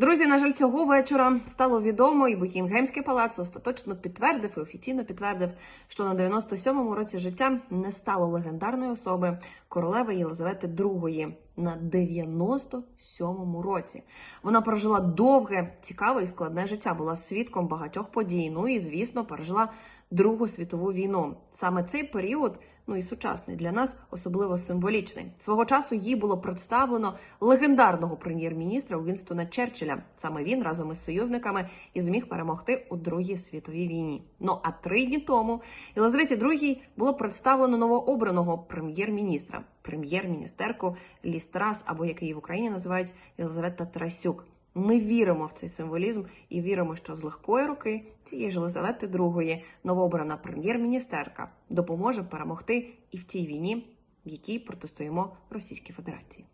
Друзі, на жаль, цього вечора стало відомо, і Букінгемський палац остаточно підтвердив і офіційно підтвердив, що на 97-му році життя не стало легендарної особи королеви Єлизавети II на 97-му році. Вона прожила довге, цікаве і складне життя, була свідком багатьох подій. Ну і звісно, пережила Другу світову війну. Саме цей період, ну і сучасний для нас, особливо символічний. Свого часу їй було представлено легендарного прем'єр-міністра Вінстона Черчилля. Саме він разом із союзниками і зміг перемогти у Другій світовій війні. Ну а три дні тому Єлизаветі II було представлено новообраного прем'єр-міністра, прем'єр-міністерку Лістрас, або як її в Україні називають Єлизавета Тарасюк. Ми віримо в цей символізм і віримо, що з легкої руки цієї ж Єлизавети II новообрана прем'єр-міністерка допоможе перемогти і в тій війні, в якій протистоїмо Російській Федерації.